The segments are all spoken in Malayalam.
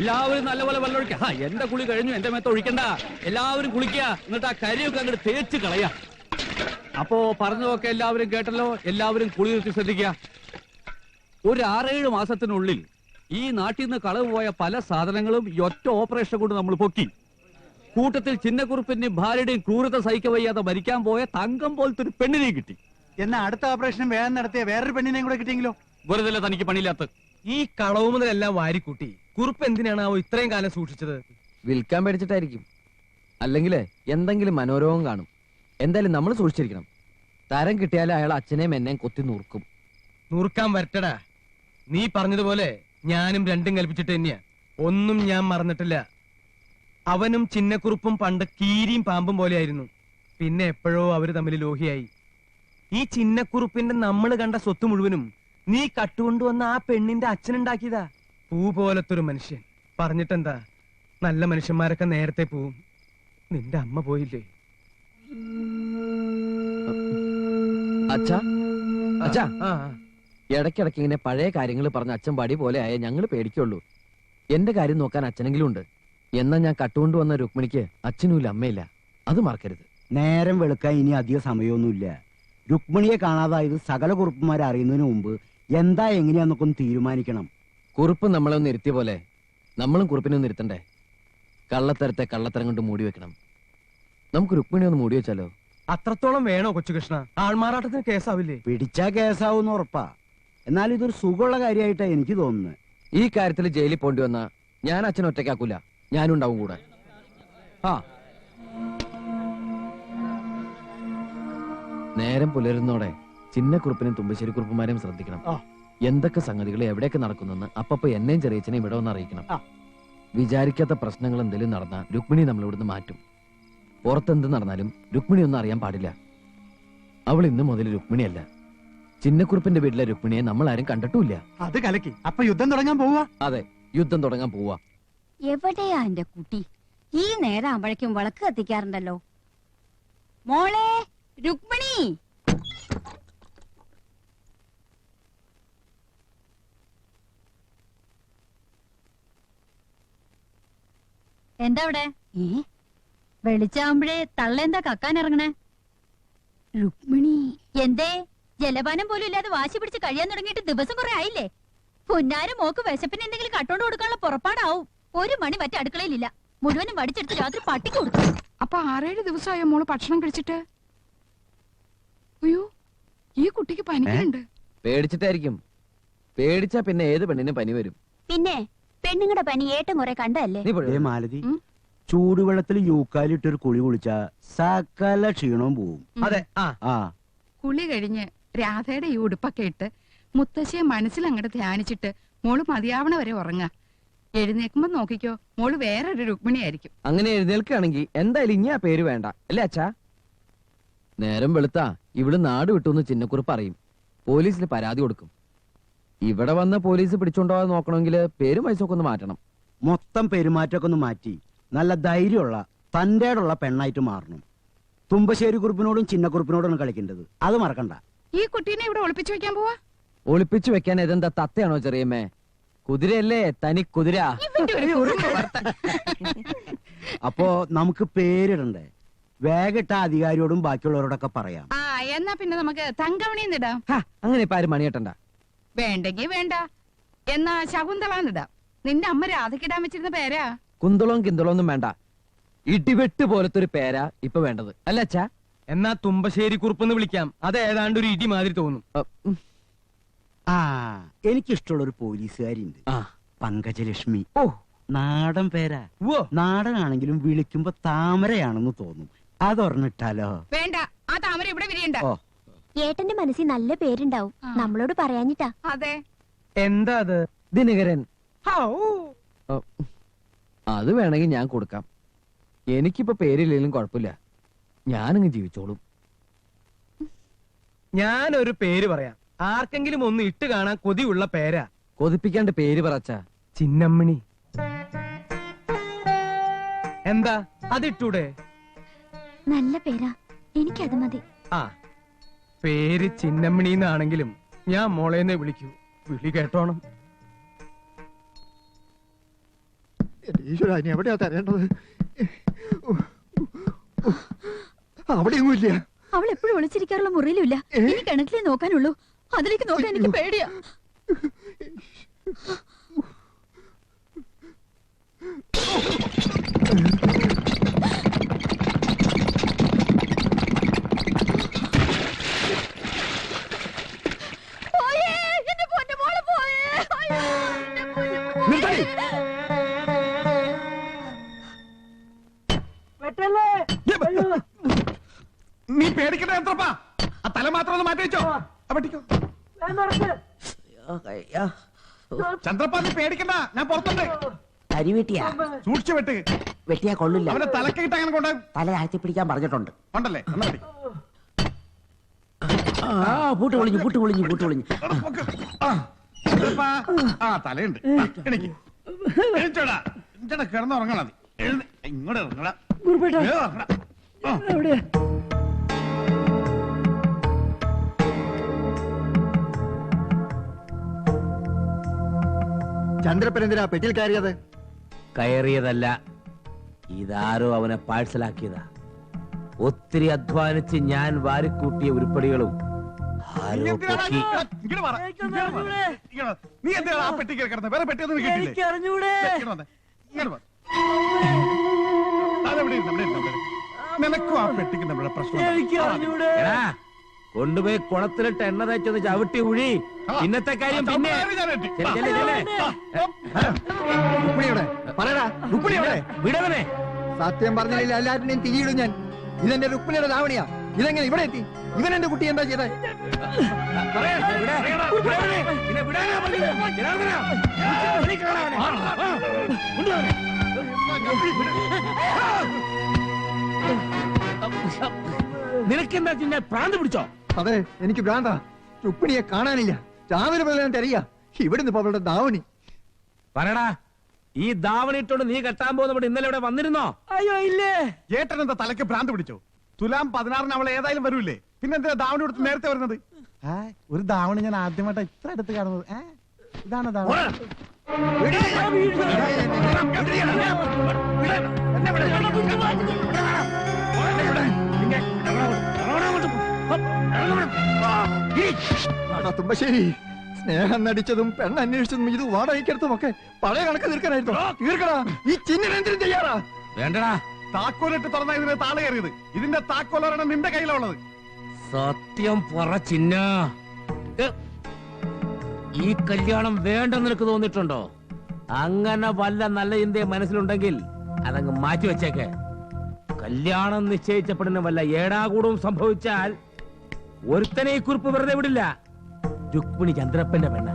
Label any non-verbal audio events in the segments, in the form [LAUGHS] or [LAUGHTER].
എല്ലാവരും നല്ലപോലെ വെള്ളം ആ എന്റെ കുളി കഴിഞ്ഞു എന്റെ മേത്ത് ഒഴിക്കണ്ട. എല്ലാവരും കുളിക്കുക എന്നിട്ട് ആ കരിയൊക്കെ അങ്ങോട്ട് തേച്ച് കളയാ. അപ്പോ പറഞ്ഞതൊക്കെ എല്ലാവരും കേട്ടല്ലോ? എല്ലാവരും കുളി നിർത്തി ശ്രദ്ധിക്കുക ഒരു ആറേഴ് മാസത്തിനുള്ളിൽ ഈ നാട്ടിൽ നിന്ന് കളവ് പോയ പല സാധനങ്ങളും ഈ ഒറ്റ ഓപ്പറേഷൻ കൊണ്ട് നമ്മൾ പൊക്കി. കൂട്ടത്തിൽ ചിന്നക്കുറുപ്പിന്റെയും ഭാര്യയുടെയും ക്രൂരത സഹിക്ക വയ്യാതെ മരിക്കാൻ പോയ തങ്കം പോലത്തെ ഒരു പെണ്ണിനെയും കിട്ടി. എന്നാ അടുത്ത ഓപ്പറേഷൻ വേഗം നടത്തിയ വേറൊരു പെണ്ണിനെയും കൂടെ കിട്ടിയെങ്കിലോ? വെറുതെ തനിക്ക് പണിയില്ലാത്ത ഈ കളവ് മുതലെല്ലാം വാരിക്കൂട്ടി. കുറിപ്പ് എന്തിനാണ് അവ ഇത്രയും കാലം സൂക്ഷിച്ചത്? വിൽക്കാൻ പേടിച്ചിട്ടായിരിക്കും. അല്ലെങ്കിൽ എന്തെങ്കിലും മനോരോഗം കാണും. എന്തായാലും നമ്മൾ സൂക്ഷിച്ചിരിക്കണം. തരം കിട്ടിയാൽ അയാൾ അച്ഛനെയും എന്നെയും കൊത്തി നുറുക്കും. നുറുക്കാൻ വരട്ടടാ. നീ പറഞ്ഞതുപോലെ ഞാനും രണ്ടും കൽപ്പിച്ചിട്ട് തന്നെയാ. ഒന്നും ഞാൻ മറന്നിട്ടില്ല. അവനും ചിന്നക്കുറുപ്പും പണ്ട് കീരിയും പാമ്പും പോലെയായിരുന്നു. പിന്നെ എപ്പോഴോ അവർ തമ്മിൽ ലോഹിയായി. ഈ ചിന്നക്കുറുപ്പിന്റെ നമ്മൾ കണ്ട സ്വത്ത് മുഴുവനും നീ കട്ടുകൊണ്ടുവന്ന ആ പെണ്ണിന്റെ അച്ഛനുണ്ടാക്കിയതാ. പൂ പോലത്തൊരു മനുഷ്യൻ. പറഞ്ഞിട്ടെന്താ? നല്ല മനുഷ്യന്മാരൊക്കെ നേരത്തെ പോവും. നിന്റെ അമ്മ പോയില്ലേ? അച്ഛാ അച്ഛാ. ആ ആ. ഇടയ്ക്കിടയ്ക്ക് ഇങ്ങനെ പഴയ കാര്യങ്ങൾ പറഞ്ഞ അച്ഛൻ പടി പോലെ ആയ ഞങ്ങൾ പേടിക്കുള്ളൂ. എന്റെ കാര്യം നോക്കാൻ അച്ഛനെങ്കിലും ഉണ്ട്. എന്നാ ഞാൻ കട്ടുകൊണ്ട് വന്ന രുക്മിണിക്ക് അച്ഛനുമില്ല അമ്മയില്ല. അത് മറക്കരുത്. നേരം വെളുക്കാൻ ഇനി അധിക സമയമൊന്നുമില്ല. രുക്മിണിയെ കാണാതായത് സകല കുറുപ്പന്മാരെ അറിയുന്നതിന് മുമ്പ് എന്താ എങ്ങനെയാന്നൊക്കെ ഒന്ന് തീരുമാനിക്കണം. കുറുപ്പ് നമ്മളെ ഒന്ന് ഇരുത്തിയ പോലെ നമ്മളും കുറുപ്പിനെ ഒന്ന് ഇരുത്തണ്ടേ? കള്ളത്തരത്തെ കള്ളത്തരം കൊണ്ട് മൂടി വെക്കണം. നമുക്ക് രുക്മിണി ഒന്ന് മൂടി വെച്ചാലോ? അത്രത്തോളം വേണോ കൊച്ചുകൃഷ്ണ? ആൾമാറാട്ടത്തിന് കേസാവില്ലേ? പിടിച്ചാ കേസാവൂന്ന് ഉറപ്പാ. എന്നാൽ ഇതൊരു സുഖമുള്ള കാര്യമായിട്ടാ എനിക്ക് തോന്നുന്നത് ഈ കാര്യത്തിൽ ജയിലിൽ പോണ്ടി വന്ന ഞാൻ അച്ഛൻ ഒറ്റയ്ക്കാക്കൂല. ഞാനും ഉണ്ടാവും കൂടെ. ആ. നേരം പുലരുന്നോടെ. ചിന്നക്കുറുപ്പിനും തുമ്പശ്ശേരി കുറുപ്പന്മാരെയും ശ്രദ്ധിക്കണം. ആ. എന്തൊക്കെ സംഗതികൾ എവിടെയൊക്കെ നടക്കുന്നെന്ന് അപ്പപ്പോ എന്നെയും ചെറിയച്ഛനെയും ഇവിടെ ഒന്ന് അറിയിക്കണം. ആ. വിചാരിക്കാത്ത പ്രശ്നങ്ങൾ എന്തെങ്കിലും നടന്ന രുക്മിണി നമ്മൾ ഇവിടുന്ന് മാറ്റും. പുറത്തെന്ത് നടന്നാലും രുക്മിണി ഒന്നും അറിയാൻ പാടില്ല. അവൾ ഇന്ന് മുതൽ രുക്മിണിയല്ല. ചിന്നക്കുറുപ്പിന്റെ വീട്ടിലെ രുക്മിണിയെ നമ്മൾ ആരും കണ്ടിട്ടില്ല അത് കലക്കി. അപ്പൊ യുദ്ധം തുടങ്ങാൻ പോവാ അതെ യുദ്ധം തുടങ്ങാൻ പോവാ എവിടെയാ എന്റെ കുട്ടി? ഈ നേരം അമ്പഴക്കും വിളക്ക് കത്തിക്കാറുണ്ടല്ലോ. മോളെ രുക്മിണി! എന്താ അവിടെ ഏ? തള്ള എന്താ കക്കാൻ ഇറങ്ങണേ? രുക്മിണി. എന്തേ? ജലപാനം പോലും ഇല്ലാതെ വാശി പിടിച്ച് കഴിയാൻ തുടങ്ങിയിട്ട് ദിവസം കുറെ ആയില്ലേ? പുന്നാരും മോക്ക് വിശപ്പിന് എന്തെങ്കിലും കട്ടോണ്ട് കൊടുക്കാനുള്ള പുറപ്പാടാവും. ഒരു മണി മറ്റേ അടുക്കളയിലില്ല. മുഴുവനും വടിച്ചെടുത്ത് രാത്രി പട്ടിക്ക് കൊടുക്കും. അപ്പൊ ആറേഴ് ദിവസമായോ മോൾ ഭക്ഷണം കഴിച്ചിട്ട്? അയ്യോ ഈ കുട്ടിക്ക് പനിക്കുന്നുണ്ട്. പേടിച്ചിട്ടായിരിക്കും. പേടിച്ചാ പിന്നെ ഏത് പെണ്ണിനും പനി വരും? പിന്നെ? പെണ്ണുങ്ങളുടെ പനി ഏറ്റവും കുറെ കണ്ടല്ലേ ഏ മാലതി ചൂടുവെള്ളത്തിൽ ചൂടുവെള്ളത്തിൽ യൂക്കാലിട്ടൊരു കുളി കുളിച്ചാ സകല ക്ഷീണവും പോവും. അതെ ആ. ആ. കുളി കഴിഞ്ഞ് രാധയുടെ ഈ ഉടുപ്പൊക്കെ ഇട്ട് മുത്തശ്ശിയെ മനസ്സിൽ അങ്ങോട്ട് ധ്യാനിച്ചിട്ട് മോൾ മതിയാവണ വരെ ഉറങ്ങാ. എഴുന്നേക്കുമ്പോ നോക്കിക്കോ മോൾ വേറെ ഒരു രുക്മിണിയായിരിക്കും. അങ്ങനെ എഴുന്നേൽക്കുകയാണെങ്കിൽ എന്തായാലും ഇനി ആ പേര് വേണ്ട. അല്ലേ അച്ഛാ? നേരം വെളുത്താ ഇവിടെ നാട് വിട്ടുന്ന് ചിന്നക്കുറിപ്പ് അറിയും പോലീസിൽ പരാതി കൊടുക്കും. ഇവിടെ വന്ന പോലീസ് പിടിച്ചോണ്ടോവാതെ നോക്കണമെങ്കിൽ പേരും വയസ്സൊക്കെ ഒന്ന് മാറ്റണം. മൊത്തം പെരുമാറ്റമൊക്കെ ഒന്ന് മാറ്റി. നല്ല ധൈര്യമുള്ള തന്റേടുള്ള പെണ്ണായിട്ട് മാറണം. തുമ്പശ്ശേരി കുറിപ്പിനോടും ചിന്നക്കുറിപ്പിനോടും കളിക്കേണ്ടത്. അത് മറക്കണ്ട. ഈ കുട്ടീനെ ഇവിടെ ഒളിപ്പിച്ചു വെക്കാൻ പോവാ? ഒളിപ്പിച്ചു വെക്കാൻ ഇതെന്താ തത്തയാണോ ചെറിയമ്മേ? കുതിരയല്ലേ? തനി കുതിര. [LAUGHS] അപ്പോ നമുക്ക് പേരിടണ്ടേ? വേഗിട്ട അധികാരിയോടും ബാക്കിയുള്ളവരോടൊക്കെ പറയാം. ആ എന്നാ പിന്നെ നമുക്ക് തങ്കമണിന്നിടാം ഹാ, അങ്ങനെ ഇപ്പൊ ആരും മണിയട്ടണ്ട വേണ്ടെങ്കി വേണ്ട. എന്നാ ശകുന്തളാന്നിടാം നിന്റെ അമ്മ രാധക്കിടാൻ വെച്ചിരുന്ന പേരാ? കുന്തളവും കിന്തളവും ഒന്നും വേണ്ട. ഇടിവെട്ട് പോലത്തെ ഒരു പേരാ ഇപ്പൊ വേണ്ടത്. അല്ല അച്ഛാ? എന്നാ തുമ്പശ്ശേരി കുറുപ്പെന്ന് വിളിക്കാം. അത് ഏതാണ്ട് ഒരു ഇടി മാതിരി തോന്നും. അ, ഉം. ആ എനിക്കിഷ്ടമുള്ള ഒരു പോലീസുകാരിണ്ട് ആ. പങ്കജലക്ഷ്മി. ഓ. നാടൻ പേരാ. ഓ നാടനാണെങ്കിലും വിളിക്കുമ്പോ താമരയാണെന്ന് തോന്നും. അതൊരെണ്ണിട്ടാലോ? വേണ്ട. ആ താമര ഇവിടെ വിരിയണ്ട. ഓ. ഏട്ടന്റെ മനസ്സിൽ നല്ല പേരുണ്ടാവും. നമ്മളോട് പറയാഞ്ഞിട്ടാ. അതെ. എന്താ അത്? ദിനകരൻ. അത് വേണമെങ്കിൽ ഞാൻ കൊടുക്കാം. എനിക്കിപ്പോ പേരില്ലെങ്കിലും കുഴപ്പമില്ല. ഞാനങ്ങ് ജീവിച്ചോളും. ഞാനൊരു പേര് പറയാം. ആർക്കെങ്കിലും ഒന്ന് ഇട്ട് കാണാൻ കൊതിയുള്ള പേരാ. കൊതിപ്പിക്കാണ്ട് പേര് പറച്ച. ചിന്നമ്മണി. എന്താ? അതിട്ടൂടെ? നല്ല പേരാ. എനിക്കത് മതി. ആ. പേര് ചിന്നമ്മണി എന്നാണെങ്കിലും ഞാൻ മോളേന്നെ വിളിക്കൂ. വിളി കേട്ടോണം. ഈശ്വര ഇനി എവിടെയാ തരേണ്ടത്? അവിടെയൊന്നുമില്ല. അവൾ എപ്പോഴും ഒളിച്ചിരിക്കാറുള്ള മുറിയിലുമില്ല. ഇനി കിണറ്റിലേ നോക്കാനുള്ളൂ. അതിലേക്ക് നോക്കാൻ എനിക്ക് പേടിയാ. ചന്ദ്രപ്പാ നീ പേടിക്കണ്ട ഞാൻ പുറത്തുണ്ട്. അരി വെട്ടിയാ? സൂക്ഷിച്ചു വെട്ട്. വെട്ടിയാ കൊള്ളില്ല. അവന്റെ തലക്കിട്ട് അങ്ങനെ കൊണ്ട തല ആഴ്ത്തി പിടിക്കാൻ പറഞ്ഞിട്ടുണ്ട്. ഉണ്ടല്ലേ? എന്നാ വെടി. ആ പൂട്ട് പൊളിഞ്ഞു പൂട്ട് പൊളിഞ്ഞു പൂട്ട് പൊളിഞ്ഞു. ആ, ചന്ദ്രപ്പാ. ആ തലയുണ്ട്. ആ, എണീക്ക്. എണീച്ചോടാ. എന്റെ കിടന്നുറങ്ങണ നീ എഴുന്ന. ഇങ്ങോട്ട് ഇറങ്ങടാ. വേഗം ഇറങ്ങടാ. ആ. ചന്ദ്രപ്പൻ എന്തിനാ പെട്ടിൽ കയറിയത്? കയറിയതല്ല. ഇതാരോ അവനെ പാഴ്സലാക്കിയതാ. ഒത്തിരി അധ്വാനിച്ച് ഞാൻ വാരിക്കൂട്ടിയ ഉരുപ്പടികളും നീ ആ പെട്ടി കിടക്കുന്നത് വേറെ കിട്ടില്ലേ നിനക്കും ആ പെട്ടിക്ക് നമ്മുടെ പ്രശ്നം എടാ, കൊണ്ടുപോയി കുളത്തിലിട്ട് എണ്ണ തേച്ചൊന്ന് ചവിട്ടി ഉഴി. ഇന്നത്തെ കാര്യം പിന്നെ. വിടവനെ. സത്യം പറഞ്ഞില്ല എല്ലാവരുടെയും തിരിയിടും ഞാൻ. ഇതെന്റെ രുക്മിണിയുടെ ധാവണിയാ. ഇതെങ്ങനെ ഇവിടെ എത്തി? ഇവൻ എന്റെ കുട്ടി എന്താ ചെയ്തേ? നിനക്കെന്താ ചിന്ന പ്രാന്ത് പിടിച്ചോ? അതെ എനിക്ക് ഭ്രാന്ത രുക്മിണിയെ കാണാനില്ല രാവിലെ പോലെ ഞാൻ തിരയാ ഇവിടുന്ന് ഇപ്പൊ അവളുടെ ദാവണി പറയടാ ഈ ധാവണിട്ടോണ്ട് നീ കെട്ടാൻ പോകുന്നവിടെ ഇന്നലെ ഇവിടെ വന്നിരുന്നോ അയ്യോ ഇല്ലേ ഏട്ടൻ എന്താ തലക്ക് ഭ്രാന്ത് പിടിച്ചോ തുലാം പതിനാറിന് അവൾ ഏതായാലും വരൂലേ പിന്നെ എന്തിനാ ദാവണി കൊടുത്ത് നേരത്തെ വരുന്നത് ആ, ഒരു ദാവണി ഞാൻ ആദ്യമായിട്ടാ ഇത്ര അടുത്ത് കാണുന്നത് ഏ? ഇതാണ് ദാവണി എടാ തുമ്പശ്ശേരി സ്നേഹം നടിച്ചതും പെണ്ണന്വേഷിച്ചതും ഇത് വാടകയ്ക്കെടുത്തും ഒക്കെ പഴയ കണക്ക് തീർക്കാനായിരുന്നു. തീർക്കടാ. ഈ ചിഹ്നെന്തിനും ചെയ്യാറാ വേണ്ടടാ. താക്കോലിട്ട് തുറന്ന ഇതിന് താള കയറിയത്. ഇതിന്റെ താക്കോലൊരെണ്ണം നിന്റെ കയ്യിലുള്ളത്? സത്യം പറ ചിന്ന. ഈ കല്യാണം വേണ്ടെന്ന് നിനക്ക് തോന്നിയിട്ടുണ്ടോ? അങ്ങനെ വല്ല നല്ല ഇന്ത്യ മനസ്സിലുണ്ടെങ്കിൽ അതങ്ങ് മാറ്റി വെച്ചേക്കെ. കല്യാണം നിശ്ചയിച്ചപ്പെടുന്ന വല്ല ഏടാകൂടവും സംഭവിച്ചാൽ ഒരുത്തനെ ഈ കുറിപ്പ് വെറുതെ വിടില്ല. രുക്മിണി ചന്ദ്രപ്പന്റെ പെണ്ണ.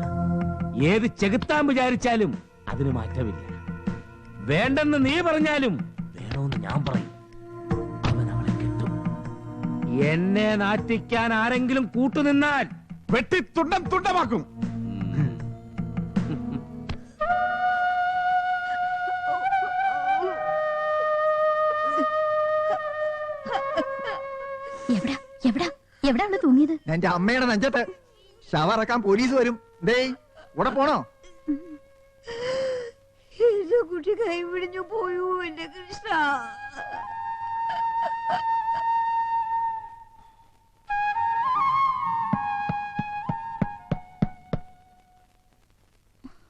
ഏത് ചെകുത്താൻ വിചാരിച്ചാലും അതിന് മാറ്റമില്ല. വേണ്ടെന്ന് നീ പറഞ്ഞാലും വേണമെന്ന് ഞാൻ പറയും. എന്നെ നാറ്റിക്കാൻ ആരെങ്കിലും കൂട്ടുനിന്നാൽ വെട്ടി തുണ്ടം തുണ്ടമാക്കും. തൂങ്ങിയത് എന്റെ അമ്മയുടെ നെഞ്ചത്ത് ശവറക്കാൻ പോലീസ് വരും. ദേ ഇവിടെ പോണോ? എന്റെ കുട്ടി കൈപിടിഞ്ഞു പോയൂ എന്റെ കൃഷ്ണ?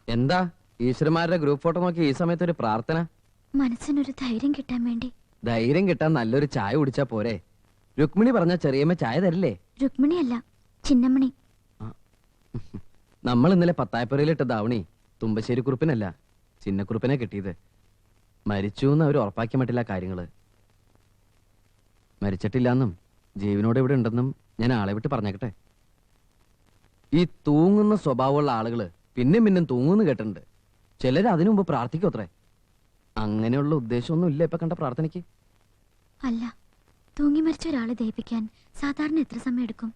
എന്താ? ഈശ്വരന്മാരുടെ ഗ്രൂപ്പ് ഫോട്ടോ നോക്കി ഈ സമയത്ത് ഒരു പ്രാർത്ഥന? മനസ്സിനൊരു ധൈര്യം കിട്ടാൻ വേണ്ടി. ധൈര്യം കിട്ടാൻ നല്ലൊരു ചായ കുടിച്ചാ പോരെ. രുക്മിണി പറഞ്ഞ ചെറിയമ്മ ചായ തരില്ലേ? രുക്മിണിയല്ല ചിന്നമ്മണി. നമ്മൾ ഇന്നലെ പത്തായപ്പുരയിലിട്ട ദാവണി തുമ്പശ്ശേരി കുറുപ്പിനല്ല ചിന്നക്കുറുപ്പിനെ കിട്ടിയത്. മരിച്ചു എന്ന് അവർ ഉറപ്പാക്കി മട്ടില്ല കാര്യങ്ങൾ. മരിച്ചിട്ടില്ലാന്നും ജീവനോട് ഇവിടെ ഉണ്ടെന്നും ഞാൻ ആളെ വിട്ട് പറഞ്ഞേക്കട്ടെ. ഈ തൂങ്ങുന്ന സ്വഭാവമുള്ള ആളുകൾ പിന്നെയും പിന്നെയും തൂങ്ങുന്നു കേട്ടിട്ടുണ്ട്. ചിലര് അതിനു മുമ്പ് പ്രാർത്ഥിക്കും അത്രേ അങ്ങനെയുള്ള ഉദ്ദേശമൊന്നും ഇല്ല ഇപ്പൊ കണ്ട പ്രാർത്ഥനയ്ക്ക്. അല്ല തൂങ്ങി മരിച്ച ഒരാളെ ദഹിപ്പിക്കാൻ സാധാരണ എത്ര സമയം എടുക്കും?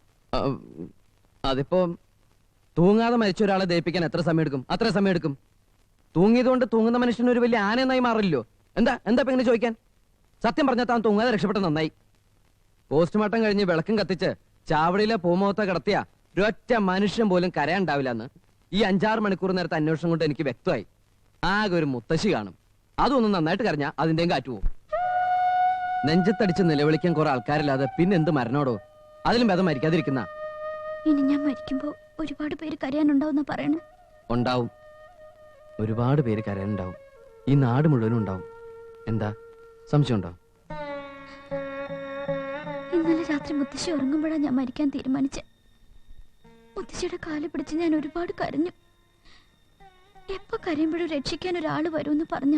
അതിപ്പോ തൂങ്ങാതെ മരിച്ച ഒരാളെ ദഹിപ്പിക്കാൻ എത്ര സമയം എടുക്കും? അത്ര സമയം എടുക്കും. തൂങ്ങിയതുകൊണ്ട് തൂങ്ങുന്ന മനുഷ്യന് ഒരു വലിയ ആനയെന്നായി മാറില്ലല്ലോ. എന്താ എന്താ ഇങ്ങനെ ചോദിക്കാൻ? സത്യം പറഞ്ഞാൽ താൻ തൂങ്ങാതെ രക്ഷപ്പെട്ട നന്നായി. പോസ്റ്റ്മോർട്ടം കഴിഞ്ഞ് വിളക്കും കത്തിച്ച് ചാവടിയിലെ പൂമുഖത്ത കിടത്തിയ ഒരൊറ്റ മനുഷ്യൻ പോലും കരയാണ്ടാവില്ലെന്ന് ഈ അഞ്ചാറ് മണിക്കൂർ നേരത്തെ അന്വേഷണം കൊണ്ട് എനിക്ക് വ്യക്തമായി. ആകെ ഒരു മുത്തശ്ശി കാണും. അതൊന്നും നന്നായിട്ട് കരഞ്ഞാൽ അതിന്റെയും കാറ്റ് പോവും. നെഞ്ചത്തടിച്ച് നിലവിളിക്കാൻ കുറെ ആൾക്കാരില്ലാതെ പിന്നെന്ത് മരണോടോ? അതിലും ഭേദം മരിക്കാതിരിക്കുന്ന. ഇനി ഞാൻ മരിക്കുമ്പോ ഒരുപാട് പേര് കരയാനുണ്ടാവും പറയണേ. ഉണ്ടാവും. ഒരുപാട് പേര് കരയാനുണ്ടാവും. ഈ നാട് മുഴുവനും ഉണ്ടാവും. എന്താ? സംശയമുണ്ടോ? ഇന്നലെ രാത്രി മുത്തശ്ശി ഉറങ്ങുമ്പോഴാ ഞാൻ മരിക്കാൻ തീരുമാനിച്ച. മുത്തശ്ശിയുടെ കാൽ പിടിച്ച് ഞാൻ ഒരുപാട് കരഞ്ഞു. എപ്പോ കരയുമ്പോഴും രക്ഷിക്കാൻ ഒരാൾ വരുമെന്ന് പറഞ്ഞ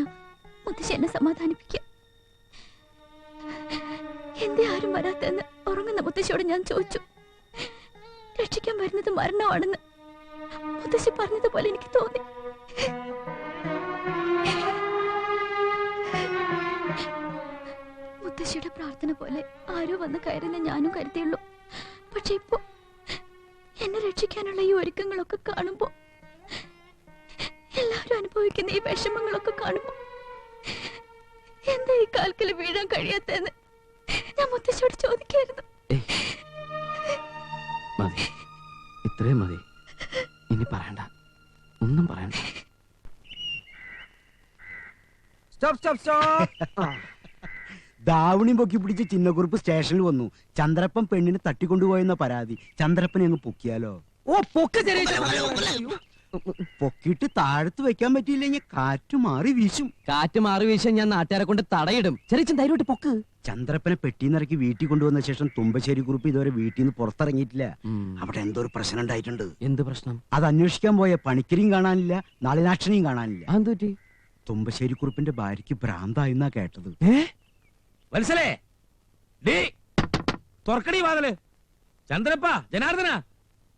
മുത്തശ്ശി എന്നെ സമാധാനിപ്പിക്കുക എന്തേ ആരും വരാത്തെന്ന് ഉറങ്ങുന്ന മുത്തശ്ശിയോട് ഞാൻ ചോദിച്ചു. രക്ഷിക്കാൻ വരുന്നത് മരണമാണെന്ന് മുത്തശ്ശി പറഞ്ഞതുപോലെ എനിക്ക് തോന്നി. മുത്തശ്ശിയുടെ പ്രാർത്ഥന പോലെ ആരോ വന്ന് കയറുന്ന ഞാനും കരുതിയുള്ളൂ. പക്ഷെ ഇപ്പോ എന്നെ രക്ഷിക്കാനുള്ള ഈ ഒരുക്കങ്ങളൊക്കെ കാണുമ്പോ എല്ലാവരും അനുഭവിക്കുന്ന ഈ വിഷമങ്ങളൊക്കെ കാണുമ്പോ എന്താ ഈ കാൽക്കൽ വീഴാൻ കഴിയാത്തെന്ന് ഞാൻ മുത്തശ്ശോട് ചോദിക്കായിരുന്നു. മതി. ഇത്രയും മതി. ഇനി പറയണ്ട. ഒന്നും പറയണ്ട. Stop stop stop. ദാവണി പൊക്കി പിടിച്ച് ചിന്നക്കുറിപ്പ് സ്റ്റേഷനിൽ വന്നു. ചന്ദ്രപ്പൻ പെണ്ണിനെ തട്ടിക്കൊണ്ടുപോയെന്ന പരാതി. ചന്ദ്രപ്പനെ അങ്ങ് പൊക്കിയാലോ? ഓ പൊക്ക ചെറിയ പൊക്കിയിട്ട് താഴത്ത് വെക്കാൻ പറ്റിയില്ലെങ്കിൽ കാറ്റ് മാറി വീശും. കാറ്റ് മാറി വീശാൻ ഞാൻ നാട്ടുകാരെ കൊണ്ട് തടയിടും. ചെറിയ ധൈര്യമായിട്ട് പൊക്ക്. ചന്ദ്രപ്പനെ പെട്ടിന്നിറക്കി വീട്ടിൽ കൊണ്ടുവന്ന ശേഷം തുമ്പശ്ശേരി കുറിപ്പ് ഇതുവരെ വീട്ടിൽ നിന്ന് പുറത്തിറങ്ങിയിട്ടില്ല. അവിടെ എന്തോ ഒരു പ്രശ്നം ഉണ്ടായിട്ടുണ്ട്. എന്ത് പ്രശ്നം? അത് അന്വേഷിക്കാൻ പോയ പണിക്കരിയും കാണാനില്ല നളിനാക്ഷനെയും കാണാനില്ല. തുമ്പശ്ശേരി കുറിപ്പിന്റെ ഭാര്യയ്ക്ക് ഭ്രാന്തായിന്നാ കേട്ടത്. മനസ്സിലേ ഡേ തുറക്കടി വാതിൽ. ചന്ദ്രപ്പ ജനാർദ്ദന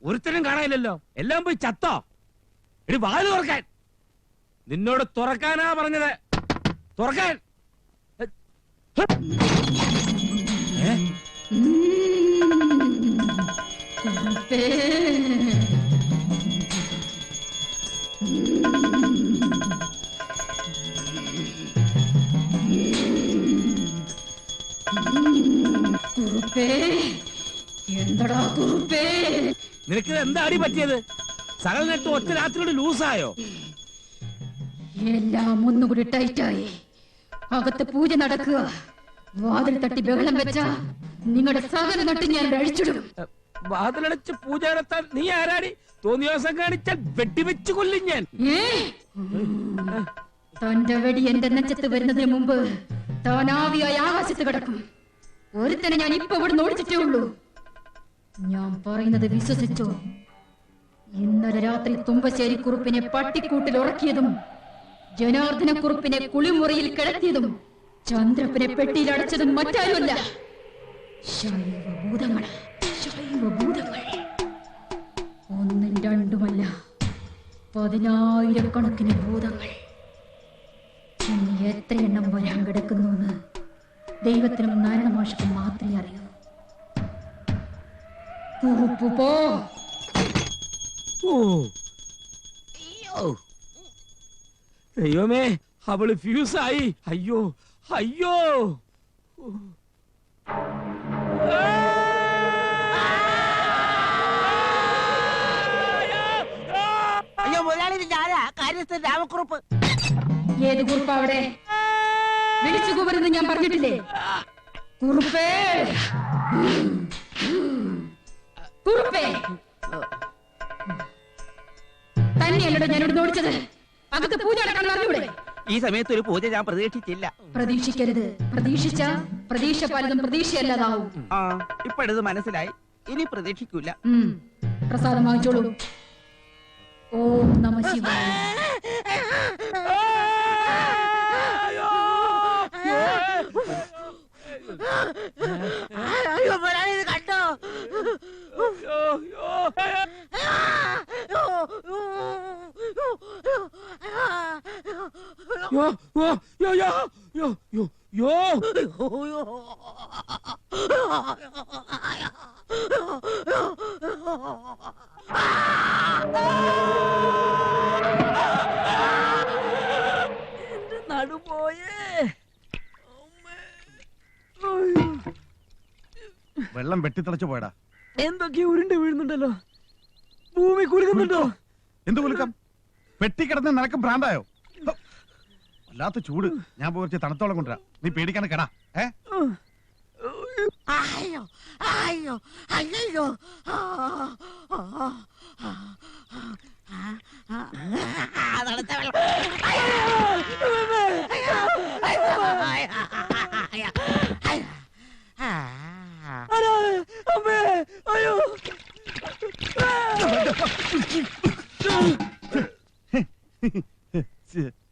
ഒരുത്തരും കാണാനില്ലല്ലോ. എല്ലാം പോയി ചത്തോ? എടി വാതിൽ തുറക്കാൻ. നിന്നോട് തുറക്കാനാ പറഞ്ഞത്. തുറക്കാൻ. ഏ? എന്തടാ കുറുപ്പേ? നിനക്ക് എന്താ അടി പറ്റിയത്? സകൽ നെട്ട് ഒറ്റ രാത്രിയോട് ലൂസായോ? എല്ലാം ഒന്നുകൂടി ടൈറ്റായി. അകത്ത് പൂജ നടക്കുക. വാതിൽ തട്ടി ബഹളം വെച്ച നിങ്ങളുടെ സകല നട്ട് ഞാൻ അഴിച്ചിടും. വാതിലടച്ച് പൂജ നടത്താൻ നീ ആരാടി? തോന്നിയ ദിവസം കാണിച്ചാൽ വെട്ടിവെച്ച് കൊല്ലും ഞാൻ. ഏ? തന്റെ വെടി എന്റെ നെഞ്ചത്ത് വരുന്നതിന് മുമ്പ് താനാവിയായി ആകാശത്ത് കിടക്കും. ഒരുത്തനെ ഞാൻ ഇപ്പൊ ഇവിടെ ഓടിച്ചിട്ടേ ഉള്ളൂ. ഞാൻ പറയുന്നത് വിശ്വസിച്ചോ? ഇന്നലെ രാത്രി തുമ്പശ്ശേരി കുറുപ്പിനെ പട്ടിക്കൂട്ടിൽ ഉറക്കിയതും ജനാർദ്ദന കുറുപ്പിനെ കുളിമുറിയിൽ കിടത്തിയതും ചന്ദ്രപ്പനെ പെട്ടിയിൽ അടച്ചതും മറ്റാരുമല്ല. ഒന്നും രണ്ടുമല്ല പതിനായിരക്കണക്കിന് ഭൂതങ്ങൾ. ഇനി എത്ര എണ്ണം വരാൻ കിടക്കുന്നു എന്ന് ദൈവത്തിനും നാരായണമാഷക്കും മാത്രമേ അറിയൂ. പോ. ദൈവമേ അവൾ ഫ്യൂസായി. അയ്യോ അയ്യോ. അയ്യോ മുതലാളി ഞാനാ കാര്യസ്ഥൻ രാമക്കുറുപ്പ്. ഏത് കുറുപ്പ് അവിടെ? വിളിച്ചു കൂവരുന്ന് ഞാൻ പറഞ്ഞിട്ടില്ലേ? കുറുപ്പേ. കുറുപ്പേ. തന്നെയല്ലടോ ഞാൻ ഇവിടെ ഓടിച്ചത് അകത്ത് പൂജ നടക്കാൻ പറഞ്ഞൂടെ ഈ സമയത്ത് ഒരു പൂജ ഞാൻ പ്രതീക്ഷിച്ചില്ല പ്രതീക്ഷിക്കരുത് പ്രതീക്ഷിച്ച പ്രതീക്ഷ പലതും പ്രതീക്ഷയല്ലാതാവും ആ ഇപ്പോഴത് മനസ്സിലായി ഇനി പ്രതീക്ഷിക്കൂല ഉം. പ്രസാദം വാങ്ങിച്ചോളൂ ഓ നമ ശിവായ അയ്യോ മുതലാളി ഇത് കണ്ടോ യോ യോ യോ യോ യോ യോ യോ വെള്ളം വെട്ടിത്തിളച്ചു പോയടാ. എന്തൊക്കെ ഉരുണ്ട് വീഴുന്നുണ്ടല്ലോ? ഭൂമി കുലുക്കുന്നുണ്ടോ എന്ത് കുലുക്കം? വെട്ടിക്കിടന്ന് നിനക്ക് ഭ്രാന്തായോ? ഹോ, വല്ലാത്ത ചൂട്. ഞാൻ പോയി തണുത്തോളം കൊണ്ടുവരാം. നീ പേടിക്കാണ് കടാ. ഏ? അയ്യോ അയ്യോ അയ്യോ. തണുത്ത വെള്ളം 老妹，哎呦，哎！[LAUGHS] [LAUGHS] [LAUGHS]